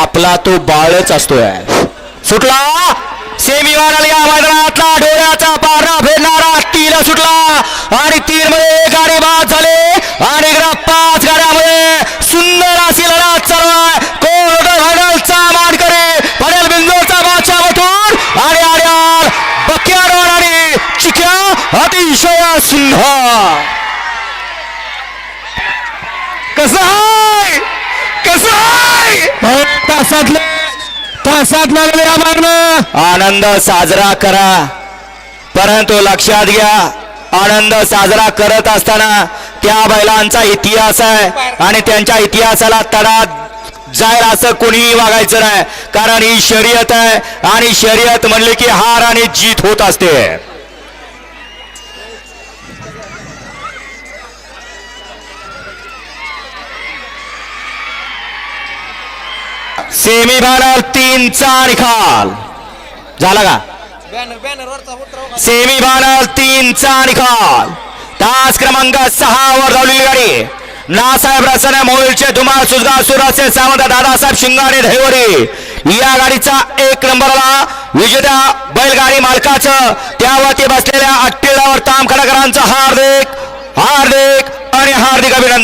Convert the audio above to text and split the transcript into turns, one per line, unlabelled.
आपला तो बाळच असतोय. सुटला? सेमी वाढाल या मैदानातला डोळ्याचा पारा फेडणारा तीन सुटला. आणि तीन मध्ये गाडी बाद झाले. आणि इकडं पाच गाड्यामध्ये सुंदर अशी लढत चालू आहे. कोण होतं फायनलचा मानकरी? पडेल बिंदूचा बादशाह मथुर आणि आर्याल बक्याडोर आणि चिक्या अतिशय सुंदर कसं आहे? कसं आहे? तासातले तासात मागणं आनंद साजरा करा. परंतु लक्षात घ्या आनंद साजरा करत असताना त्या बैलांचा इतिहास आहे आणि त्यांच्या इतिहासाला तडा जाईल असं कोणीही वागायचं नाही. कारण ही शर्यत आहे आणि शर्यत म्हणले की हार आणि जीत होत असते. सेमी फायनल तीनचा निकाल. झाला का? सेमी फायनल तीनचा निकाल. तास क्रमांक सहा वर धावलेली गाडी. नासाहेब रसने मोहिलचे धुमाळ सुजगा सुराचे सावंत दादासाहेब शिंगाणे धैवरी. या गाडीचा एक नंबरला विजेत्या बैलगाडी मालकाचं त्यावरती बसलेल्या अट्टिळावर ताम खडकरांचं हार्दिक हार्दिक आणि हार्दिक अभिनंदन.